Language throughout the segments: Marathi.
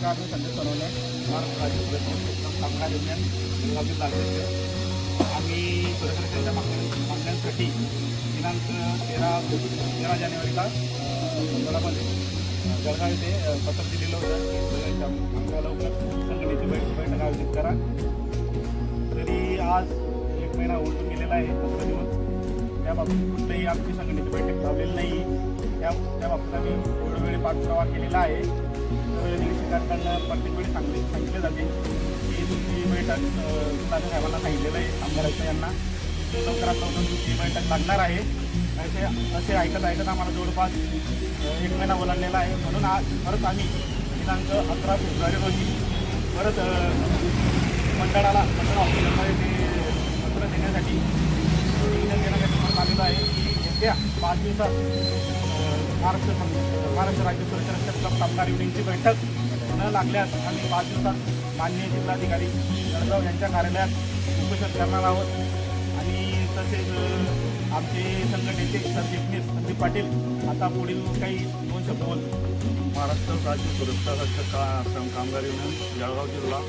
नमस्कार मी संजय सोनवणे महाराष्ट्र राज्य सुरक्षा कामगार युनियन आम्ही सुरक्षेच्या मागण्या मागण्यांसाठी दिनांक तेरा तेरा जानेवारीला मंगळामध्ये जळगाव येथे अ, पत्र दिलेलं होतं की लवकर संघटनेची बैठक बैठक आयोजित करा तरी आज एक महिना उलटून गेलेला आहे. पंधरा दिवस त्या बाबतीत कुठलीही आमची संघटनेची बैठक लावलेली नाही. त्या त्या बाबतीत आम्ही वेळोवेळी पाठपुरावा केलेला आहे. वेळोवेळी प्रत्येक वेळी सांगले सांगितले जाते. की तुमची बैठक तात्या साहेबांना सांगितलेलं आहे आमदाराच्या यांना. लवकरात लवकर तुमची बैठक लागणार आहे. असे असे ऐकत ऐकत आम्हाला जवळपास एक महिना ओलांडलेला आहे. म्हणून आज परत आम्ही दिनांक अकरा फेब्रुवारी रोजी परत मंडळाला मंडळ ऑफिसमध्ये ते पत्र देण्यासाठी निवेदन देण्यासाठी परत आलेलो आहे. की येत्या पाच दिवसात महाराष्ट्र सं- महाराष्ट्र राज्य सुरक्षा रक्षक क्लब कामगार युनियनची बैठक न लागल्यास आम्ही पाच दिवसात माननीय जिल्हाधिकारी जळगाव यांच्या कार्यालयात उपोषण करणार आहोत. आणि तसेच आमचे संघटनेचे सरचिटणीस संदीप पाटील आता पुढील काही दोन शब्द बोल. महाराष्ट्र राज्य सुरक्षा रक्षक श्रम कामगार युनियन जळगाव जिल्हा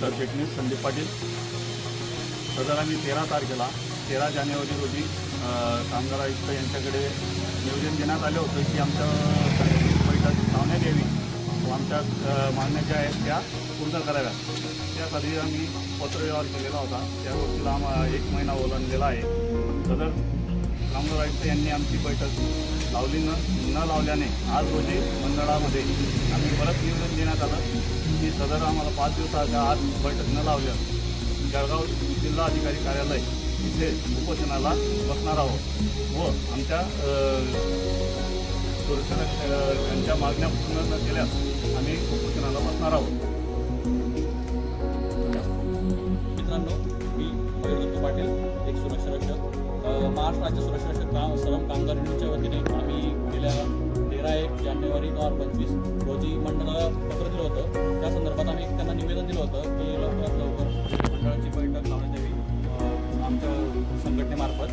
सरचिटणीस संदीप पाटील. सदर आम्ही तेरा तारखेला तेरा जानेवारी रोजी कामगार आयुक्त यांच्याकडे नियोजन देण्यात आलं होतं की आमच्या बैठक लावण्यात यावी. व आमच्या मागण्या ज्या आहेत त्या पूर्ण कराव्यात. त्यासाठी आम्ही पत्रव्यवहार केलेला होता. त्या गोष्टीला आम्हा एक महिना ओलांडलेला आहे. सदर कामगार आयुक्त यांनी आमची बैठक लावली न न लावल्याने आज रोजी मंडळामध्ये आम्ही परत नियोजन देण्यात आलं की सदर आम्हाला पाच दिवसाच्या आज बैठक न लावल्या जळगाव जिल्हा अधिकारी कार्यालय तिथे उपोषणाला बसणार आहोत व आमच्या सुरक्षा त्यांच्या मागण्या पूर्ण न केल्यास आम्ही उपोषणाला बसणार आहोत. मित्रांनो मी मयूर पाटील एक सुरक्षा रक्षक. महाराष्ट्र राज्य सुरक्षा रक्षक काम श्रम कामगार युनिटच्या वतीने आम्ही गेल्या तेरा एक जानेवारी दोन हजार पंचवीस रोजी मंडळाला पत्र दिलं होतं. त्या संदर्भात आम्ही त्यांना निवेदन दिलं होतं की लवकरात लवकर मंडळाची बैठक लावण्यात यावी. आमच्या संघटनेमार्फत.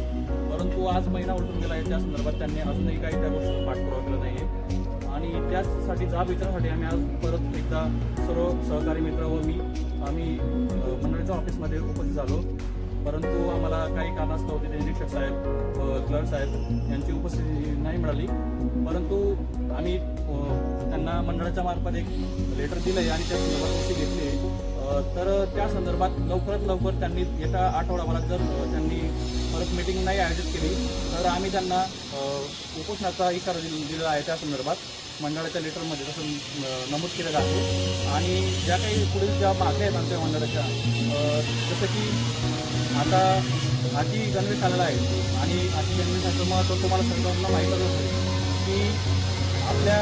परंतु आज महिना उलटून गेला आहे. त्या संदर्भात त्यांनी अजूनही काही त्या गोष्टीचा पाठपुरावा केला नाही आहे आणि त्याचसाठी जाब विचारण्यासाठी आम्ही आज परत एकदा सर्व सहकारी मित्र व मी आम्ही मंडळीच्या ऑफिसमध्ये उपस्थित झालो. परंतु आम्हाला काही कारणास्तव तिथे निरीक्षक साहेब क्लर्क साहेब यांची उपस्थिती नाही मिळाली. परंतु आम्ही त्यांना मंडळाच्या मार्फत एक लेटर दिलं आहे आणि त्या संदर्भात घेतली आहे. तर त्या संदर्भात लवकरात लवकर त्यांनी येत्या आठवड्याभरात जर त्यांनी परत मिटिंग नाही आयोजित केली तर आम्ही त्यांना उपोषणाचा इशारा दिलेला आहे त्या संदर्भात. मंडळाच्या लेटरमध्ये तसं नमूद केलेलं आहे. आणि ज्या काही पुढील ज्या मागण्या आहेत आमच्या मंडळाच्या जसं की आता हाती गणवेश आलेला आहे आणि आधी गणवेशाचं महत्त्व तुम्हाला सर्वांना माहीतच असेल की आपल्या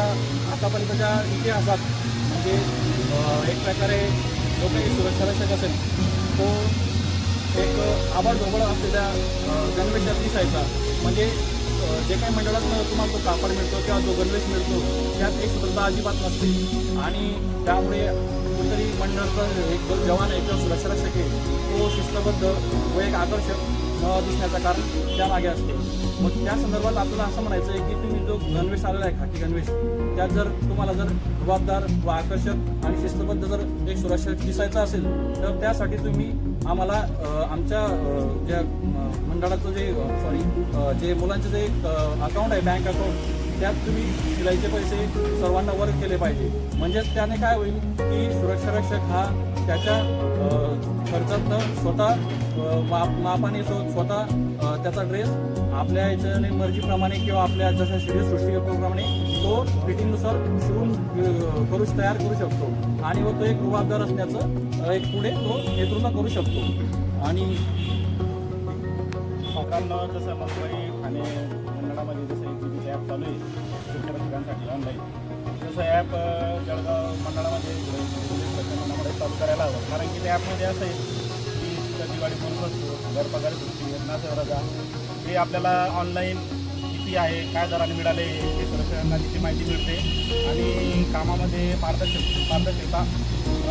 आतापर्यंतच्या इतिहासात म्हणजे एक प्रकारे लोकांची काही सुरक्षा रक्षक असेल तो एक आभाळ ढोबळ असलेल्या गणवेशात दिसायचा. म्हणजे जे काही मंडळात तुम्हाला तो कापड मिळतो किंवा जो गणवेश मिळतो त्यात एक सुद्धा अजिबात नसते. आणि त्यामुळे कुठेतरी मंडळाचा एक जवान आहे किंवा सुरक्षा रक्षक आहे तो शिस्तबद्ध व एक आकर्षक न दिसण्याचं कारण त्यामागे असते. मग त्या संदर्भात आपल्याला असं म्हणायचं आहे की तुम्ही जो गणवेश आलेला आहे खाकी गणवेश त्यात जर तुम्हाला जर जबाबदार व आकर्षक आणि शिस्तबद्ध जर एक सुरक्षक दिसायचा असेल तर त्यासाठी तुम्ही आम्हाला आमच्या ज्या मंडळाचं जे सॉरी जे मुलांचं जे अकाउंट आहे बँक अकाउंट त्यात तुम्ही शिलाईचे पैसे सर्वांना वर्ग केले पाहिजे. म्हणजेच त्याने काय होईल की सुरक्षा रक्षक हा त्याच्या खर्चात खर्चातनं स्वतः माप मापाने स्वतः त्याचा ड्रेस आपल्या याच्याने मर्जीप्रमाणे किंवा आपल्या जशा शरीर सृष्टीप्रमाणे तो फिटिंगनुसार शिवून करू तयार करू शकतो. आणि व तो एक रुबाबदार असण्याचं एक पुढे तो नेतृत्व करू शकतो. आणि जसं मुंबई आणि मंडळामध्ये जसं एक जी ॲप चालू आहे सुरक्षा ऑनलाईन जसं ॲप जळगाव मंडळामध्ये मंडळामध्ये चालू करायला हवं. कारण की त्या ॲपमध्ये असं आहे की तिथं दिवाळी बोनस असतो घर पगार सुट्टी नाच हे आपल्याला ऑनलाईन किती आहे काय दराने मिळाले हे सुरक्षकांना तिची माहिती मिळते. आणि कामामध्ये पारदर्शक पारदर्शकता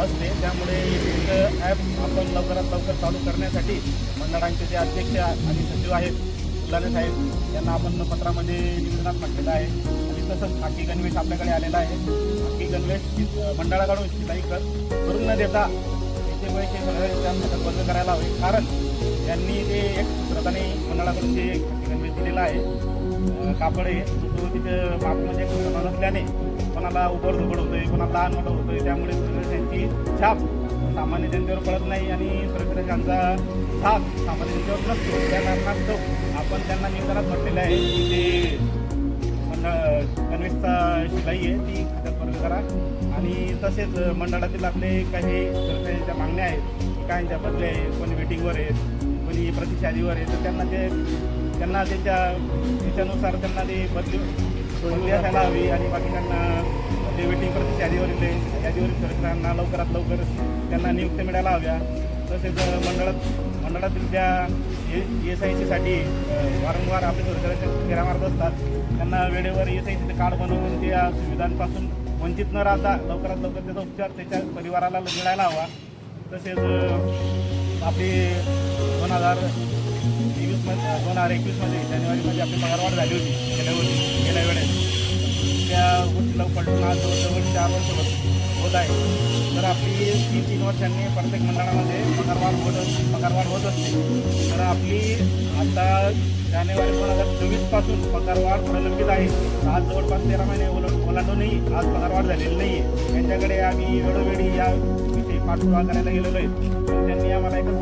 असते. त्यामुळे एक ॲप आपण लवकरात लवकर चालू करण्यासाठी मंडळांचे जे अध्यक्ष आणि सचिव आहेत फुलाने साहेब यांना आपण पत्रामध्ये निवेदनात म्हटलेलं आहे. आणि तसंच खाकी गणवेश आपल्याकडे आलेला आहे. खाकी गणवेश मंडळाकडून शिलाई कर करून न देता त्याचे पैसे सगळे बंद करायला हवे. कारण त्यांनी ते एक सूत्रताने मंडळाकडून जे खाकी गणवेश दिलेला आहे कापड आहे तो तिथं माप म्हणजे नसल्याने कोणाला उघड धुबड होतोय कोणाला लहान मोठं होतोय. त्यामुळे त्यांची छाप सामान्य जनतेवर पडत नाही आणि सुरक्षितकांचा धाक सामान्य जनतेवर नसतो. त्या कारणास्तव आपण त्यांना निकालात म्हटलेलं आहे की ते मंडळ गणवेशचा शिलाई आहे ती खात्यात वर्ग करा. आणि तसेच मंडळातील आपले काही सरकारच्या मागण्या आहेत काहींच्या बदले आहे कोणी वेटिंगवर आहेत कोणी प्रतिशादीवर आहे तर त्यांना ते त्यांना त्याच्या त्याच्यानुसार त्यांना ते बदली बदली असायला हवी आणि बाकी त्यांना ते वेटिंग प्रतिशादीवरील यादीवरील यादीवरील सदस्यांना लवकरात लवकर त्यांना नियुक्ती मिळायला हव्या. तसेच मंडळात मंडळातील ज्या एस आय सीसाठी वारंवार आपले सुरक्षाचे फेऱ्या मारत असतात त्यांना वेळेवर एस आय सीचे कार्ड बनवून त्या सुविधांपासून वंचित न राहता लवकरात लवकर त्याचा उपचार त्याच्या परिवाराला मिळायला हवा. तसेच आपली दोन हजार तेवीसमध्ये दोन हजार एकवीसमध्ये जानेवारीमध्ये आपली पगारवाढ झाली होती. गेल्या गेल्या वेळेस. त्या गोष्टीला पलटून आज जवळजवळ चार वर्ष होत आहे. तर आपली तीन तीन वर्षांनी प्रत्येक मंडळामध्ये पगारवाढ होत पगारवाढ होत असते. तर आपली आता जानेवारी दोन हजार चोवीसपासून पगारवाढ प्रलंबित आहे. आज जवळपास तेरा महिने ओल ओलांडूनही आज पगारवाढ झालेली नाही आहे त्यांच्याकडे आम्ही वेळोवेळी या विषयी पाठपुरावा करायला गेलेलो आहे. त्यांनी आम्हाला एकच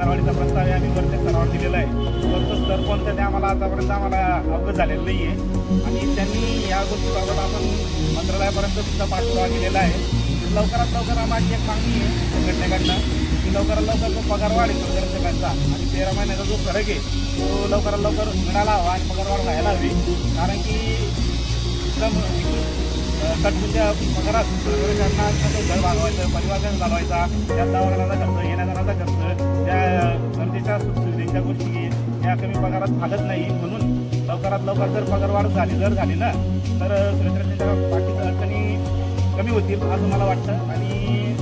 तुमचं प्रस्ताव आहे आम्ही वरच्या स्तरावर दिलेला आहे. वरचं स्तर कोणतं ते आम्हाला आतापर्यंत आम्हाला अवगत झालेलं नाही आहे आणि त्यांनी या गोष्टीबाबत आपण मंत्रालयापर्यंत सुद्धा पाठपुरावा केलेला आहे. लवकरात लवकर माझी एक मागणी आहे संघटनेकडनं की लवकरात लवकर तो पगार वाढेल सुरक्षकांचा आणि तेरा महिन्याचा जो फरक आहे तो लवकरात लवकर मिळाला हवा आणि पगारवाढ व्हायला हवी. कारण की एकदम कटकुच्या पगारात सुरक्षकांना घर भागवायचं परिवारजन घालवायचा. चालवायचा त्या दवाखान्याचा खर्च येण्या जाण्याचा खर्च त्या गरजेच्या सुखसुविधेच्या गोष्टी या कमी पगारात भागत नाही म्हणून लवकरात लवकर जर पगारवाढ झाली जर झाली ना तर सुरक्षेच्या बाकीच्या अडचणी कमी होतील असं मला वाटतं. आणि